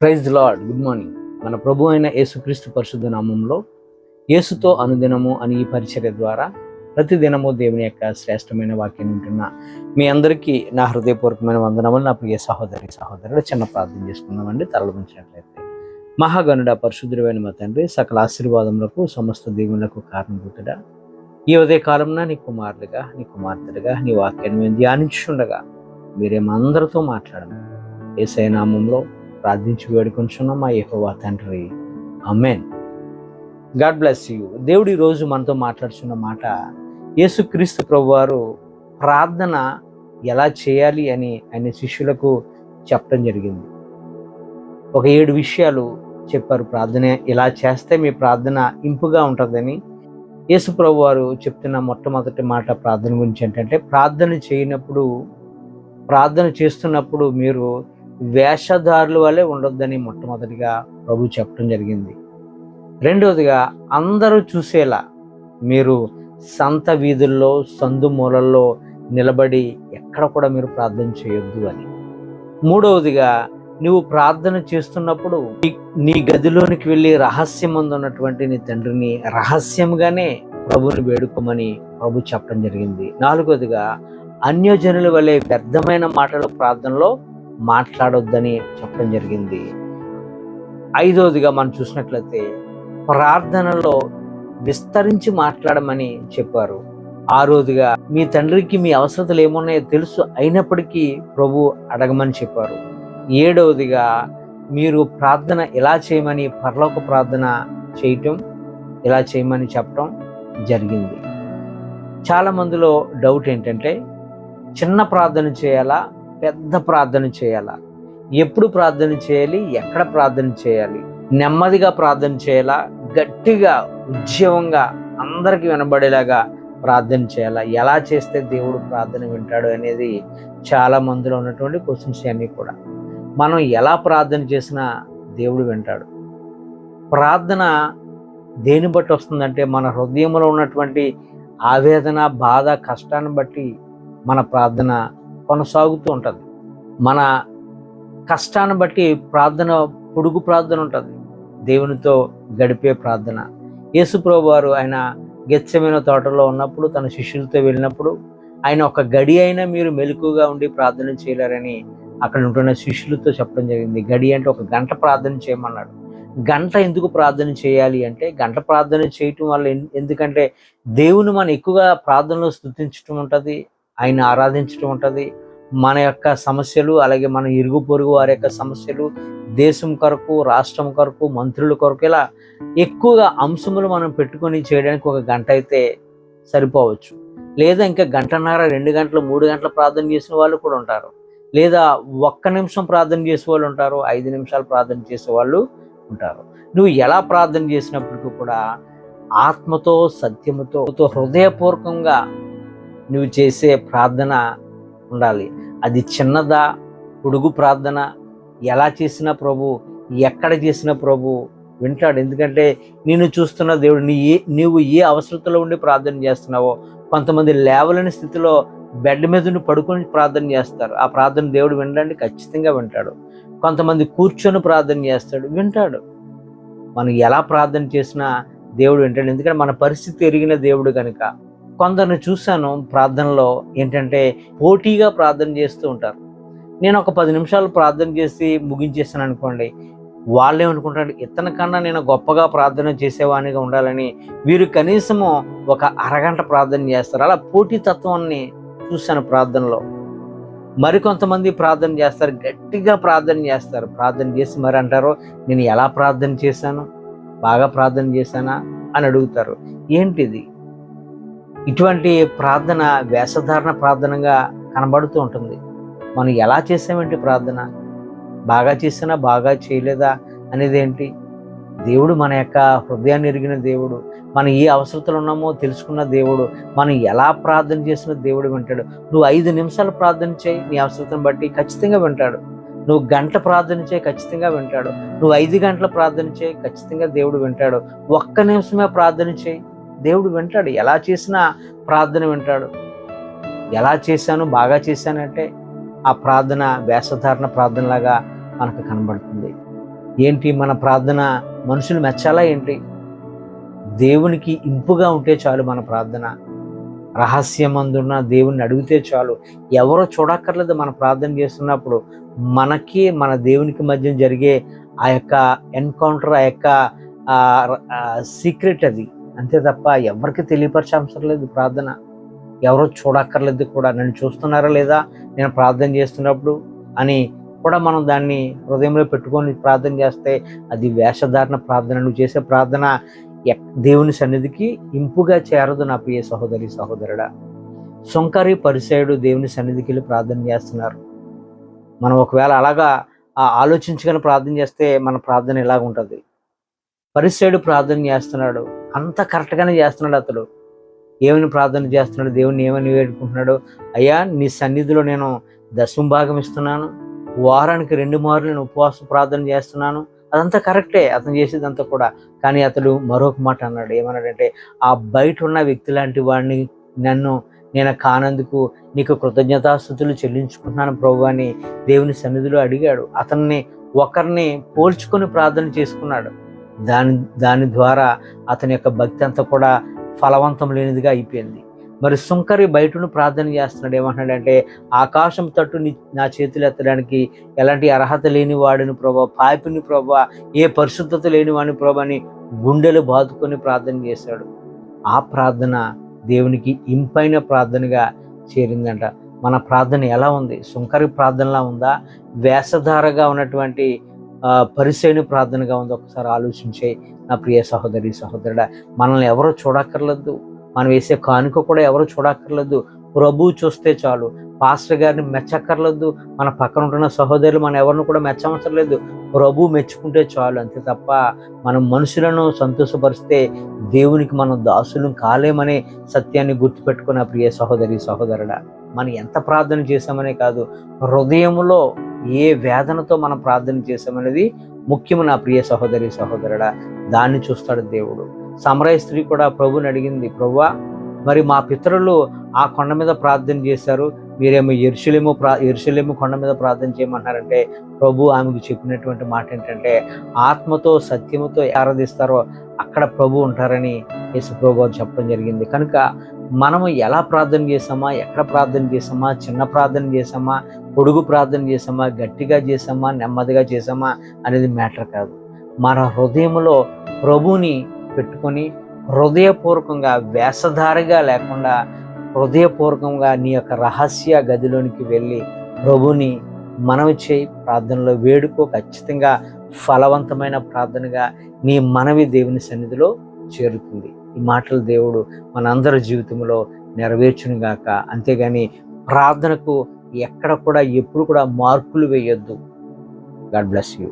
Praise lord good morning. మన ప్రభు అయిన యేసుక్రీస్తు పరిశుద్ధ నామంలో యేసుతో అనుదినము అని ఈ పరిచర్య ద్వారా ప్రతిదినము దేవుని యొక్క శ్రేష్టమైన వాక్యం వింటున్న మీ అందరికీ నా హృదయపూర్వకమైన వందనములు. నా ప్రియ సహోదరి సహోదరుడు చిన్న ప్రార్థన చేసుకుందామండి. తరలించినట్లయితే మహాగణుడ పరిశుద్ధుడైన మా తండ్రి సకల ఆశీర్వాదములకు సమస్త దేవులకు కారణభూతుడా. ఈ ఉదయ కాలంలో నీ కుమారులుగా నీ కుమార్తెలుగా నీ వాక్యాన్ని మేము ధ్యానించుండగా మీరేమందరితో మాట్లాడము ఏసై నామంలో ప్రార్థించి వేడుకొంచున్నాం మా యహోవా తండ్రి. Amen God bless you. దేవుడు ఈరోజు మనతో మాట్లాడుతున్న మాట యేసుక్రీస్తు ప్రభువారు ప్రార్థన ఎలా చేయాలి అని ఆయన శిష్యులకు చెప్పడం జరిగింది. ఒక ఏడు విషయాలు చెప్పారు ప్రార్థన ఇలా చేస్తే మీ ప్రార్థన ఇంపుగా ఉంటుందని. యేసు ప్రభు వారు చెప్తున్న మొట్టమొదటి మాట ప్రార్థన గురించి ఏంటంటే ప్రార్థన చేయనప్పుడు ప్రార్థన చేస్తున్నప్పుడు మీరు వేషధారుల వలె ఉండొద్దని మొట్టమొదటిగా ప్రభు చెప్పడం జరిగింది. రెండవదిగా అందరూ చూసేలా మీరు సంత వీధుల్లో సందు మూలల్లో నిలబడి ఎక్కడ కూడా మీరు ప్రార్థన చేయొద్దు అని. మూడవదిగా నువ్వు ప్రార్థన చేస్తున్నప్పుడు నీ- నీ గదిలోనికి వెళ్ళి రహస్యమందు ఉన్నటువంటి నీ తండ్రిని రహస్యంగానే ప్రభుని వేడుకోమని ప్రభు చెప్పడం జరిగింది. నాలుగవదిగా అన్యజనుల వలె వ్యర్థమైన మాటలు ప్రార్థనలో మాట్లాడొద్దని చెప్పడం జరిగింది. ఐదవదిగా మనం చూసినట్లయితే ప్రార్థనలో విస్తరించి మాట్లాడమని చెప్పారు. ఆరోదిగా మీ తండ్రికి మీ అవసరతలు ఏమున్నాయో తెలుసు అయినప్పటికీ ప్రభు అడగమని చెప్పారు. ఏడవదిగా మీరు ప్రార్థన ఎలా చేయమని పరలోక ప్రార్థన చేయటం ఇలా చేయమని చెప్పడం జరిగింది. చాలామందిలో డౌట్ ఏంటంటే చిన్న ప్రార్థన చేయాలా పెద్ద ప్రార్థన చేయాలా? ఎప్పుడు ప్రార్థన చేయాలి? ఎక్కడ ప్రార్థన చేయాలి? నెమ్మదిగా ప్రార్థన చేయాలా? గట్టిగా ఉద్యమంగా అందరికి వినబడేలాగా ప్రార్థన చేయాలా? ఎలా చేస్తే దేవుడు ప్రార్థన వింటాడు అనేది చాలా మందిలో ఉన్నటువంటి క్వశ్చన్స్ అన్నీ కూడా. మనం ఎలా ప్రార్థన చేసినా దేవుడు వింటాడు. ప్రార్థన దేని బట్టి వస్తుందంటే మన హృదయంలో ఉన్నటువంటి ఆవేదన బాధ కష్టాన్ని బట్టి మన ప్రార్థన కొనసాగుతూ ఉంటుంది. మన కష్టాన్ని బట్టి ప్రార్థన పొడుగు ప్రార్థన ఉంటుంది. దేవునితో గడిపే ప్రార్థన. యేసుప్రభు వారు ఆయన గెచ్చమైన తోటలో ఉన్నప్పుడు తన శిష్యులతో వెళ్ళినప్పుడు ఆయన ఒక గడి అయినా మీరు మెలకుగా ఉండి ప్రార్థన చేయలేరని అక్కడ ఉంటున్న శిష్యులతో చెప్పడం జరిగింది. గడి అంటే ఒక గంట ప్రార్థన చేయమన్నాడు. గంట ఎందుకు ప్రార్థన చేయాలి అంటే గంట ప్రార్థన చేయటం వల్ల ఎందుకంటే దేవుని మనం ఎక్కువగా ప్రార్థనలో స్థుతించటం ఉంటుంది. ఆయన ఆరాధించటం ఉంటుంది. మన యొక్క సమస్యలు అలాగే మన ఇరుగు పొరుగు వారి యొక్క సమస్యలు దేశం కొరకు రాష్ట్రం కొరకు మంత్రుల కొరకు ఇలా ఎక్కువగా అంశములు మనం పెట్టుకొని చేయడానికి ఒక గంట అయితే సరిపోవచ్చు. లేదా ఇంకా గంటన్నర రెండు గంటలు మూడు గంటలు ప్రార్థన చేసిన వాళ్ళు కూడా ఉంటారు. లేదా ఒక్క నిమిషం ప్రార్థన చేసే వాళ్ళు ఉంటారు ఐదు నిమిషాలు ప్రార్థన చేసే వాళ్ళు ఉంటారు. నువ్వు ఎలా ప్రార్థన చేసినప్పటికీ కూడా ఆత్మతో సత్యముతో హృదయపూర్వకంగా నువ్వు చేసే ప్రార్థన ఉండాలి. అది చిన్నదా పొడుగు ప్రార్థన? ఎలా చేసినా ప్రభు ఎక్కడ చేసినా ప్రభు వింటాడు. ఎందుకంటే నేను చూస్తున్న దేవుడు నీ ఏ నీవు ఏ అవసరతలో ఉండి ప్రార్థన చేస్తున్నావో కొంతమంది లేవలేని స్థితిలో బెడ్ మీద ఉండి పడుకొని ప్రార్థన చేస్తారు. ఆ ప్రార్థన దేవుడు వినడానికి ఖచ్చితంగా వింటాడు. కొంతమంది కూర్చొని ప్రార్థన చేస్తాడు వింటాడు. మనం ఎలా ప్రార్థన చేసినా దేవుడు వింటాడు. ఎందుకంటే మన పరిస్థితి ఎరిగిన దేవుడు కనుక కొందరిని చూశాను ప్రార్థనలో ఏంటంటే పోటీగా ప్రార్థన చేస్తూ ఉంటారు. నేను ఒక పది నిమిషాలు ప్రార్థన చేసి ముగించేసాను అనుకోండి వాళ్ళే అనుకుంటారు ఇతని కన్నా నేను గొప్పగా ప్రార్థన చేసేవానిగా ఉండాలని వీరు కనీసము ఒక అరగంట ప్రార్థన చేస్తారు. అలా పోటీతత్వాన్ని చూశాను ప్రార్థనలో. మరికొంతమంది ప్రార్థన చేస్తారు గట్టిగా ప్రార్థన చేస్తారు. ప్రార్థన చేసి మరి అంటారు నేను ఎలా ప్రార్థన చేశాను? బాగా ప్రార్థన చేశానా? అని అడుగుతారు. ఏంటిది? ఇటువంటి ప్రార్థన వేషధారణ ప్రార్థనగా కనబడుతూ ఉంటుంది. మనం ఎలా చేసామేంటి ప్రార్థన? బాగా చేసినా బాగా చేయలేదా? అనేది ఏంటి దేవుడు మన యొక్క హృదయాన్ని ఎరిగిన దేవుడు మనం ఏ అవసరతలు ఉన్నామో తెలుసుకున్న దేవుడు మనం ఎలా ప్రార్థన చేసిన దేవుడు వింటాడు. నువ్వు ఐదు నిమిషాలు ప్రార్థన చేయి నీ అవసరతను బట్టి ఖచ్చితంగా వింటాడు. నువ్వు గంట ప్రార్థన చేయి ఖచ్చితంగా వింటాడు. నువ్వు ఐదు గంటల ప్రార్థన చేయి ఖచ్చితంగా దేవుడు వింటాడు. ఒక్క నిమిషమే ప్రార్థన చేయి దేవుడు వింటాడు. ఎలా చేసినా ప్రార్థన వింటాడు. ఎలా చేశాను బాగా చేశానంటే ఆ ప్రార్థన వేషధారణ ప్రార్థనలాగా మనకు కనబడుతుంది. ఏంటి మన ప్రార్థన మనుషులు మెచ్చాలా ఏంటి? దేవునికి ఇంపుగా ఉంటే చాలు మన ప్రార్థన. రహస్యమందున్న దేవుణ్ణి అడిగితే చాలు. ఎవరో చూడక్కర్లేదు మన ప్రార్థన చేస్తున్నప్పుడు మనకి మన దేవునికి మధ్య జరిగే ఆ యొక్క ఎన్కౌంటర్ ఆ యొక్క సీక్రెట్ అది. అంతే తప్ప ఎవరికి తెలియపరచవసరం లేదు ప్రార్థన. ఎవరో చూడక్కర్లేదు కూడా. నన్ను చూస్తున్నారా లేదా? నేను ప్రార్థన చేస్తున్నప్పుడు అని కూడా మనం దాన్ని హృదయంలో పెట్టుకొని ప్రార్థన చేస్తే అది వేషధారణ ప్రార్థన. నువ్వు చేసే ప్రార్థన ఎక్- దేవుని సన్నిధికి ఇంపుగా చేరదు నా ప్రియ సహోదరి సహోదరుడా. సొంకరి పరిసయుడు దేవుని సన్నిధికి వెళ్ళి ప్రార్థన చేస్తున్నారు. మనం ఒకవేళ అలాగా ఆ ఆలోచించుకొని ప్రార్థన చేస్తే మన ప్రార్థన ఇలాగ ఉంటుంది పరిసేడు ప్రార్థన చేస్తున్నాడు. అంత కరెక్ట్గానే చేస్తున్నాడు అతడు. ఏమని ప్రార్థన చేస్తున్నాడు? దేవుని ఏమని వేడుకుంటున్నాడు? అయ్యా నీ సన్నిధిలో నేను దశం భాగం ఇస్తున్నాను. వారానికి రెండు మార్లు నేను ఉపవాస ప్రార్థన చేస్తున్నాను. అదంతా కరెక్టే అతను చేసేదంతా కూడా. కానీ అతడు మరొక మాట అన్నాడు. ఏమన్నాడంటే ఆ బయట ఉన్న వ్యక్తి లాంటి వాడిని నన్ను నేను కానందుకు నీకు కృతజ్ఞతాస్థుతులు చెల్లించుకుంటున్నాను ప్రభు అని దేవుని సన్నిధిలో అడిగాడు. అతన్ని ఒకరిని పోల్చుకొని ప్రార్థన చేసుకున్నాడు. దాని దాని ద్వారా అతని యొక్క భక్తి అంతా కూడా ఫలవంతం లేనిదిగా అయిపోయింది. మరి సుంకరి బయటను ప్రార్థన చేస్తున్నాడు. ఏమంటున్నాడంటే ఆకాశం తట్టు నా చేతులు ఎత్తడానికి ఎలాంటి అర్హత లేని వాడిని ప్రభా పాపిని ప్రభా ఏ పరిశుద్ధత లేని వాడిని ప్రభా అని గుండెలు బాదుకొని ప్రార్థన చేశాడు. ఆ ప్రార్థన దేవునికి ఇంపైన ప్రార్థనగా చేరిందంట. మన ప్రార్థన ఎలా ఉంది? సుంకరి ప్రార్థనలా ఉందా? వేషధారగా ఉన్నటువంటి ఆ, ప్రార్థనగా ఉంది. ఒకసారి ఆలోచించే నా ప్రియ సహోదరి సహోదరుడా మనల్ని ఎవరో చూడక్కర్లేదు. మనం వేసే కానుక కూడా ఎవరో చూడక్కర్లేదు. ప్రభు చూస్తే చాలు. పాస్టర్ గారిని మెచ్చక్కర్లేదు. మన పక్కన ఉంటున్న సహోదరులు మనం ఎవరిని కూడా మెచ్చవసరం లేదు ప్రభు మెచ్చుకుంటే చాలు అంతే తప్ప మనం మనుషులను సంతోషపరిస్తే దేవునికి మనం దాసులం కాలేమనే సత్యాన్ని గుర్తుపెట్టుకున్న ప్రియ సహోదరి సహోదరుడా మనం ఎంత ప్రార్థన చేశామనే కాదు హృదయంలో ఏ వేదనతో మనం ప్రార్థన చేశామనేది ముఖ్యము నా ప్రియ సహోదరి సహోదరుడా దాన్ని చూస్తాడు దేవుడు. సమరయ స్త్రీ కూడా ప్రభుని అడిగింది ప్రభువా మరి మా పితరులు ఆ కొండ మీద ప్రార్థన చేశారు మీరేమో ఎరుసలేమో ప్రా ఎరుసలేమో కొండ మీద ప్రార్థన చేయమంటున్నారంటే ప్రభు ఆమెకు చెప్పినటువంటి మాట ఏంటంటే ఆత్మతో సత్యముతో ఆరాధిస్తారో అక్కడ ప్రభు ఉంటారని యేసు ప్రభు చెప్పడం జరిగింది. కనుక మనము ఎలా ప్రార్థన చేసామా ఎక్కడ ప్రార్థన చేసామా చిన్న ప్రార్థన చేసామా పొడుగు ప్రార్థన చేసామా గట్టిగా చేసామా నెమ్మదిగా చేసామా అనేది మ్యాటర్ కాదు. మన హృదయంలో ప్రభుని పెట్టుకొని హృదయపూర్వకంగా వేషధారిగా లేకుండా హృదయపూర్వకంగా నీ యొక్క రహస్య గదిలోనికి వెళ్ళి ప్రభుని మనవి చేయి ప్రార్థనలో వేడుకో ఖచ్చితంగా ఫలవంతమైన ప్రార్థనగా నీ మనవి దేవుని సన్నిధిలో చేరుతుంది. ఈ మాటలు దేవుడు మనందరి జీవితంలో నెరవేర్చును గాక అంతేగాని ప్రార్థనకు ఎక్కడ కూడా ఎప్పుడు కూడా మార్కులు వేయొద్దు. God bless you.